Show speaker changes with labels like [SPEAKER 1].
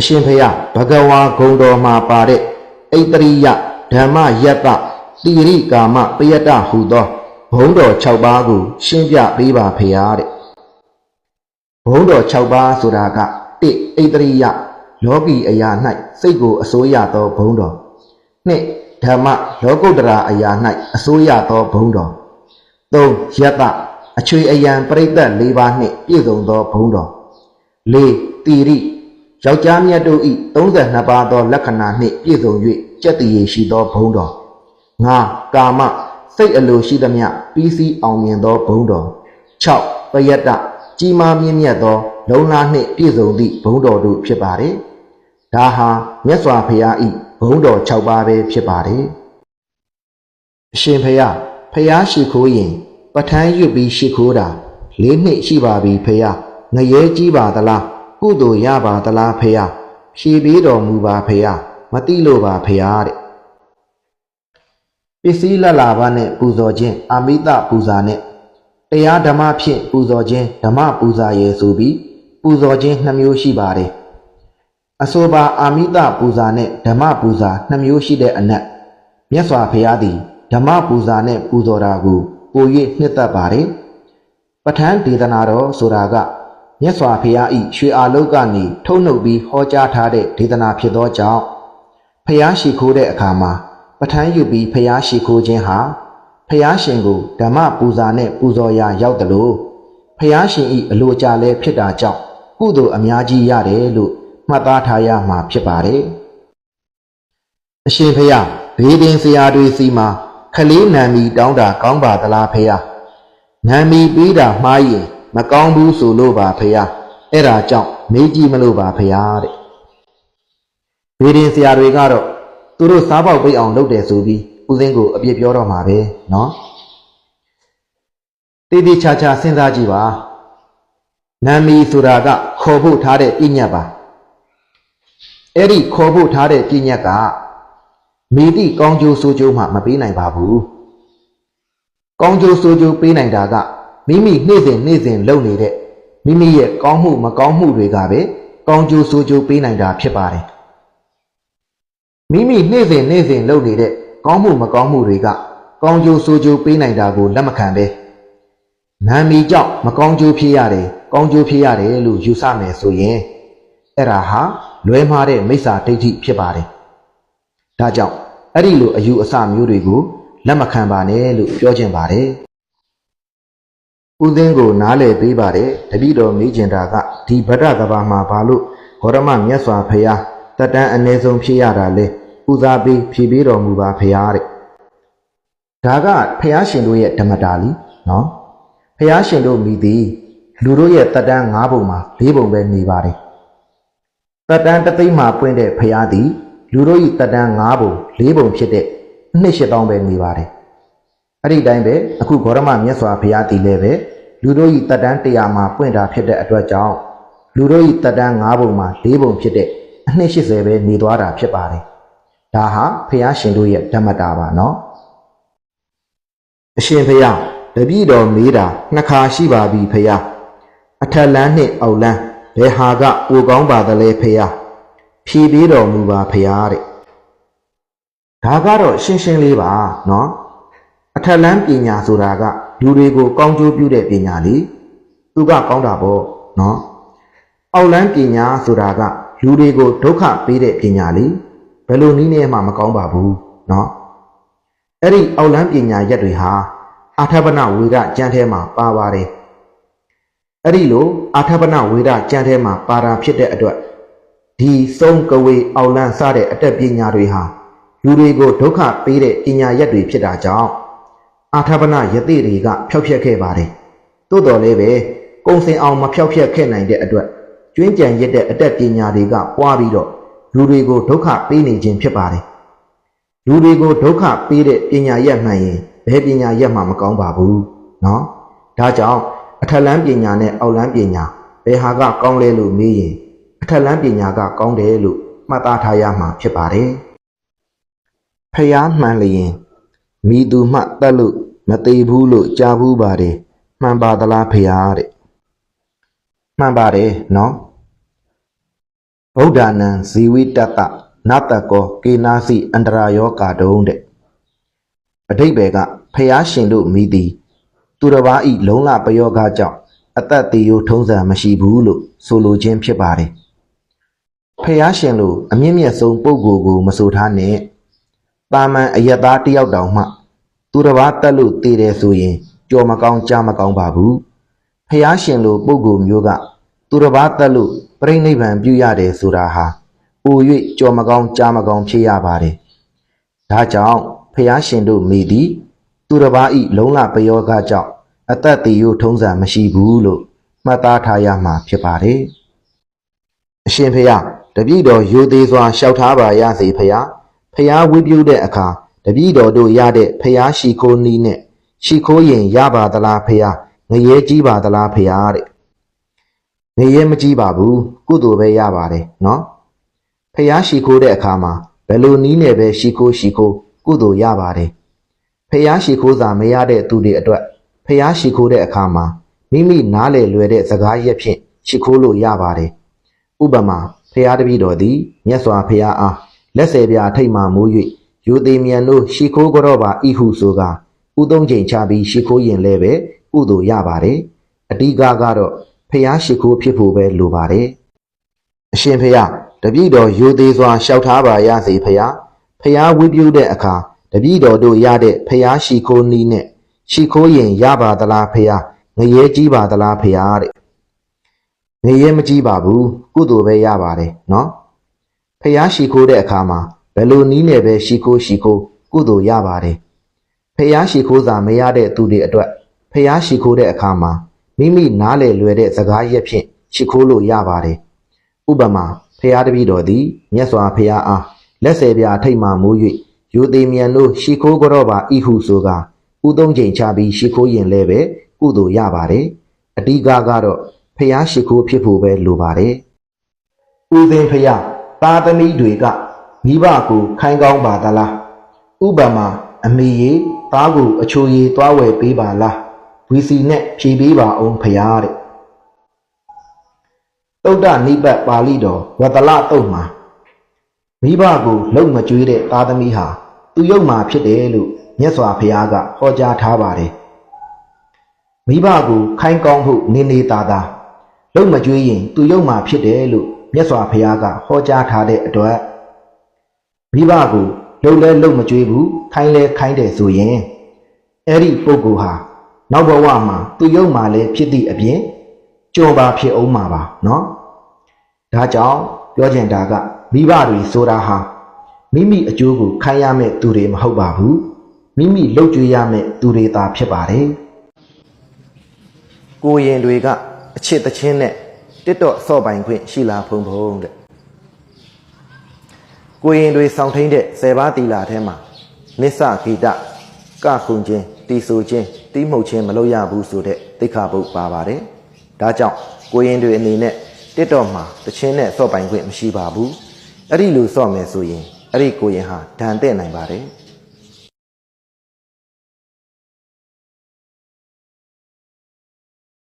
[SPEAKER 1] အရှင်ဖျားဘဂဝါဂုံတော်မှာပါတဲ့ဣတရိယဓမ္မယတ္တတိရိကာမပယတ္တဟူသောဘုံတော်6ပါးကို ရှင်းပြပေးပါဖျားတဲ့ဘုံတော်6ပါးဆိုတာက1ဣတရိယလောကီအရာ၌စိတ်ကိုအစိုးရသောဘုံတော်2ဓမ္မလောကုတ္တရာအရာ၌အစိုးရသောဘုံတော်3ယတ္တအချွေအယံပရိသတ်၄ပါးနှင့်ပြည့်စုံသောဘုံတော်၄တိရိ ယောက်ျားမြတ်တို့၏32ပါးသောလက္ခဏာနှင့်ပြည့်စုံ၍ကြက်တည်ရရှိသောဘုံတော်၅ကာမစိတ်အလိုရှိသမျှပြီးစီးအောင်မြင်သောဘုံတော်6ပယတ္တကြီးမားမြင့်မြတ်သော လုံလာနှင့်ပြည့်စုံသည့်ဘုံတော်တို့ဖြစ်ပါတယ်ဒါဟာမြတ်စွာဘုရား၏ဘုံတော်6ပါးပဲဖြစ်ပါတယ်အရှင်ဘုရားဖျားရှိခိုးရင်ပဋ္ဌာန်းရွတ်ပြီးရှိခိုးတာ၄နှစ်ရှိပါပြီဖျားငရဲကြီးပါသလား ကုသိုလ်ရပါသလားဖျားဖြေပေးတော်မူပါဖျားမတိလို့ပါဖျားတဲ့ပစ္စည်းလက်လာပါနဲ့ပူဇော်ခြင်းအာမိတပူဇာနဲ့တရားဓမ္မဖြင့်ပူဇော်ခြင်းဓမ္မပူဇာရေဆိုပြီးပူဇော်ခြင်းနှမျိုးရှိပါတယ်အဆိုပါအာမိတပူဇာနဲ့ဓမ္မပူဇာနှမျိုးရှိတဲ့အနက်မြတ်စွာဘုရားသည်ဓမ္မပူဇာနဲ့ပူဇော်တာကိုပို၍နှစ်သက်ပါတယ်ပဋ္ဌာန်းဒေသနာတော်ဆိုတာက မြတ်စွာဘုရား၏ရွှေအာလုတ်ကနေထုတ်နှုတ်ပြီးဟောကြားထားတဲ့ဒေသနာဖြစ်သောကြောင့်ဖျားရှိခိုးတဲ့အခါမှာပဋ္ဌာန်းယူပြီးဖျားရှိခိုးခြင်းဟာဖျားရှင်ကိုဓမ္မပူဇာနဲ့ပူဇော်ရာရောက်တယ်လို့ဖျားရှင်၏အလိုကြလဲဖြစ်တာကြောင့်ကုသိုလ်အများကြီးရတယ်လို့မှတ်သားထားရမှာဖြစ်ပါတယ်အရှင်ဖျားဘေးဒင်ဆရာတွေစီမှာခလေးနံမီတောင်းတာကောင်းပါသလားဖျားနံမီပြီးတာမှားရင် မကောင်းဘူးဆိုလို့ပါဖျားအဲ့ဒါကြောင့်မေးကြည့်မလို့ပါဖျားတဲ့ဘေးဒင်ဆရာတွေကတော့သူတို့စားပေါက်ပိတ်အောင်လုပ်တယ်ဆိုပြီးဦးစင်းကိုအပြစ်ပြောတော့မှာပဲเนาะတည်တည်ချာချာစဉ်းစားကြည့်ပါနာမီဆိုတာကခေါ်ဖို့ထားတဲ့ပြညတ်ပါအဲ့ဒီခေါ်ဖို့ထားတဲ့ပြညတ်ကမိတိကောင်းကျိုးဆိုးကျိုးမှမပေးနိုင်ပါဘူးကောင်းကျိုးဆိုးကျိုးပေးနိုင်တာက မိမိနေ့စဉ်နေ့စဉ်လုပ်နေတဲ့မိမိရဲ့ကောင်းမှုမကောင်းမှုတွေကပဲကောင်းကျိုးဆိုးကျိုးပေးနိုင်တာဖြစ်ပါတယ်မိမိနေ့စဉ်နေ့စဉ်လုပ်နေတဲ့ကောင်းမှုမကောင်းမှုတွေကကောင်းကျိုးဆိုးကျိုးပေးနိုင်တာကိုလက်မခံပဲနာမီကြောင့်မကောင်းကျိုးဖြစ်ရတယ်ကောင်းကျိုးဖြစ်ရတယ်လို့ယူဆမယ်ဆိုရင်အဲ့ဒါဟာလွဲမှားတဲ့မိစ္ဆာဒိဋ္ဌိဖြစ်ပါတယ်ဒါကြောင့်အဲ့ဒီလိုအယူအဆမျိုးတွေကိုလက်မခံပါနဲ့လို့ပြောချင်ပါတယ် ဦးသိန်းကိုနားလည်ပေးပါတယ်တပည့်တော်မေးကျင်တာကဒီဗဒ္ဒကဘာမှာဘာလို့ဂေါရမမြတ်စွာဘုရားတက်တန်းအ ਨੇ ဆုံးဖြစ်ရတာလဲဦးစားပေးဖြည့်ပေးတော်မူပါဖရာတဲ့ဒါကဖရာရှင်တို့ရဲ့ဓမ္မတာလीနော်ဖရာရှင်တို့မိသည်လူတို့ရဲ့တက်တန်း၅ပုံမှာ၄ပုံပဲနေပါတယ်တက်တန်းတစ်သိန်းမှာပွင့်တဲ့ဖရာသည်လူတို့၏တက်တန်း၅ပုံ၄ပုံဖြစ်တဲ့နှစ်ရှစ်တောင်းပဲနေပါတယ်အဲ့ဒီတိုင်းပဲအခုဂေါရမမြတ်စွာဘုရားတည်လည်းပဲ လူတို့၏တက်တန်း100မှာပွင့်တာဖြစ်တဲ့အတွက်ကြောင့်လူတို့၏တက်တန်း၅ပုံမှာ၄ပုံဖြစ်တဲ့အနှစ်80ပဲနေသွားတာဖြစ်ပါတယ်ဒါဟာဖះရှင်တို့ရဲ့ဓမ္မတာပါနော်အရှင်ဖះတပည့်တော်မေးတာနှစ်ခါရှိပါပြီဖះအထက်လန်းနှင့်အောက်လန်းဘယ်ဟာကအိုကောင်းပါသလဲဖះဖြေပေးတော်မူပါဖះတဲ့ဒါကတော့ရှင်းရှင်းလေးပါနော်အထက်လန်းပညာဆိုတာက လူတွေကိုကောင်းကျိုးပြုတဲ့ပညာလေသူကကောင်းတာပေါ့နော်အောက်လန်းပညာဆိုတာကလူတွေကိုဒုက္ခပေးတဲ့ပညာလေဘယ်လိုနည်းနဲ့မှမကောင်းပါဘူးနော်အဲ့ဒီအောက်လန်းပညာရက်တွေဟာအာထပနဝေဒကျမ်းထဲမှာပါပါတယ်အဲ့ဒီလိုအာထပနဝေဒကျမ်းထဲမှာပါတာဖြစ်တဲ့အတွက်ဒီသုံးကဝေအောက်လန်းစတဲ့အတက်ပညာတွေဟာလူတွေကိုဒုက္ခပေးတဲ့ပညာရက်တွေဖြစ်တာကြောင့် အာထပနယတိတွေကဖျောက်ဖျက်ခဲ့ပါတယ်။သို့တော်လည်းပဲကုံစင်အောင်မဖျောက်ဖျက်ခဲ့နိုင်တဲ့အတွက်ကျွင်းကြံရတဲ့အတတ်ပညာတွေကပွားပြီးတော့လူတွေကိုဒုက္ခပေးနေခြင်းဖြစ်ပါတယ်။လူတွေကိုဒုက္ခပေးတဲ့ပညာရက်မှန်ရင်ဘယ်ပညာရက်မှမကောင်းပါဘူး။နော်။ဒါကြောင့်အထက်လန်းပညာနဲ့အောက်လန်းပညာဘယ်ဟာကကောင်းလဲလို့မေးရင်အထက်လန်းပညာကကောင်းတယ်လို့မှတ်သားထားရမှာဖြစ်ပါတယ်။ဖျားမှန်လျင် မိသူမှတတ်လို့မသေးဘူးလို့ကြားဘူးပါတယ်မှန်ပါသလားဖေဟာတဲ့မှန်ပါတယ်နော်ဗုဒ္ဓနံဇီဝိတတနတကောကေနာစီအန္တရာယောကာတုံးတဲ့အတိတ်ဘယ်ကဖျားရှင်တို့မိသည် သူတစ်ပါးဤလုံလပယောဂကြောင့်အသက်တေယိုထုံးစံမရှိဘူးလို့ဆိုလိုခြင်းဖြစ်ပါတယ်ဖျားရှင်လို့အမြင့်မြတ်ဆုံးပုဂ္ဂိုလ်ကိုမဆိုထားနဲ့ တာမန်အယက်သားတစ်ယောက်တောင်မှ သူတစ်ပါးတက်လို့တည်တယ်ဆိုရင်ကြော်မကောင်းကြားမကောင်းပါဘူးဖျားရှင်လိုပုဂ္ဂိုလ်မျိုးကသူတစ်ပါးတက်လို့ပြိဋိဘံပြုရတယ်ဆိုတာဟာပို၍ကြော်မကောင်းကြားမကောင်းဖြစ်ရပါတယ်ဒါကြောင့်ဖျားရှင်တို့မိသည် သူတစ်ပါးဤလုံလပယောဂကြောင့်အသက်တည်ယိုထုံးစံမရှိဘူးလို့မှတ်သားထားရမှာဖြစ်ပါတယ်။အရှင်ဖေယတပည့်တော်ရိုသေးစွာလျှောက်ထားပါရစေဖေယ။ ဖေယဝိပြုတဲ့အခါတပည့်တော်တို့ရတဲ့ဖေယရှိခိုးနီးနဲ့ရှိခိုးရင်ရပါသလားဖေယငရဲကြီးပါသလားဖေယတဲ့။ငရဲမကြီးပါဘူးကုသိုလ်ပဲရပါတယ်နော်။ဖေယရှိခိုးတဲ့အခါမှာဘယ်လိုနီးနဲ့ပဲရှိခိုးရှိခိုးကုသိုလ်ရပါတယ်။ဖះရှိခိုးစာမရတဲ့သူတွေအတွက်ဖះရှိခိုးတဲ့အခါမှာမိမိနားလေလွယ်တဲ့စကားရက်ဖြင့်ရှိခိုးလို့ရပါတယ်။ဥပမာဖះတပည့်တော်သည်မြတ်စွာဘုရားအား လက်ဆယ်ပြာထိတ်မှမူ၍ယူသေးမြန်တို့ရှိခိုးကြတော့ပါဤဟုဆိုကဥသုံးချိန်ချပြီးရှိခိုးရင်လည်းပဲကုသိုလ်ရပါတယ်။အဓိကကတော့ဖះရှိခိုးဖြစ်ဖို့ပဲလိုပါတယ်။အရှင်ဖေယတပည့်တော်ယူသေးစွာလျှောက်ထားပါရစေဖေယဖျားဝိပြုတဲ့အခါတပည့်တော်တို့ရတဲ့ဖျားရှိခိုးနီးနဲ့ရှိခိုးရင်ရပါသလားဖျားငရဲကြီးပါသလားဖျားတဲ့ငရဲမကြီးပါဘူးကုသိုလ်ပဲရပါတယ်နော် ဖျားရှိခိုးတဲ့အခါမှာဘယ်လိုနီးနဲ့ပဲရှိခိုးရှိခိုးကုသိုလ်ရပါတယ်ဖျားရှိခိုးစာမရတဲ့သူတွေအတွက်ဖျားရှိခိုးတဲ့အခါမှာမိမိနားလေလွယ်တဲ့စကားရက်ဖြင့်ရှိခိုးလို့ရပါတယ်ဥပမာဖျားတပည့်တော်သည်မြတ်စွာဘုရားအားလက်ဆယ်ပြာထိတ်မှမူ၍ယူသေးမြန်တို့ရှိခိုးကြတော့ပါဤဟုဆိုကဥသုံးချိန်ချပြီးရှိခိုးရင်လည်းပဲကုသိုလ်ရပါတယ်အဓိကကတော့ဖျားရှိခိုးဖြစ်ဖို့ပဲလိုပါတယ်ဥစဉ်ဖျား သာသမီတွေကမိဘကိုခိုင်းကောင်းပါသလားဥပမာအမေရေသားကိုအချိုရည်သွားဝယ်ပေးပါလားဝီစီနဲ့ဖြေပေးပါအောင်ဖျားတဲ့သုဒ္ဓနိပတ်ပါဠိတော်ဝတ္တလတုတ်မှာမိဘကိုလုံမကြွေးတဲ့သားသမီးဟာသူယုတ်မှာဖြစ်တယ်လို့မြတ်စွာဘုရားကဟောကြားထားပါတယ်မိဘကိုခိုင်းကောင်းဖို့နေနေသာသာလုံမကြွေးရင်သူယုတ်မှာဖြစ်တယ်လို့ မြတ်စွာဘုရားကဟောကြားထားတဲ့အတွက်မိဘကိုလုံလဲလုံမကြွေးဘူးခိုင်းလဲခိုင်းတယ်ဆိုရင်အဲ့ဒီပုဂ္ဂိုလ်ဟာနောက်ဘဝမှာသူယုတ်မှာလည်းဖြစ်သည့်အပြင် ကြုံပါဖြစ်အောင်မှာပါเนาะဒါကြောင့်ပြောချင်တာကမိဘတွေဆိုတာဟာမိမိအကျိုးကိုခံရမဲ့သူတွေမဟုတ်ပါဘူးမိမိလှုပ်ကြွေးရမဲ့သူတွေသာဖြစ်ပါတယ်ကိုရင်တွေကအချစ်တချင်းနဲ့ တစ်တော့ဆော့ပိုင်ခွင့်ရှိလားဖုံဖုံတဲ့ကိုရင်တွေစောင့်ထိန်တဲ့ဆယ်ပါးတီလာထဲမှာမစ္ဆဂီတကခုန်ခြင်းတီဆူခြင်းတီးမှုတ်ခြင်းမလုပ်ရဘူးဆိုတဲ့သိက္ခာပုဒ်ပါပါတယ်ဒါကြောင့်ကိုရင်တွေအနေနဲ့တစ်တော့မှာတချင်းနဲ့ဆော့ပိုင်ခွင့်မရှိပါဘူးအဲ့ဒီလိုဆော့မယ်ဆိုရင်အဲ့ဒီကိုရင်ဟာဒဏ်တဲ့နိုင်ပါတယ်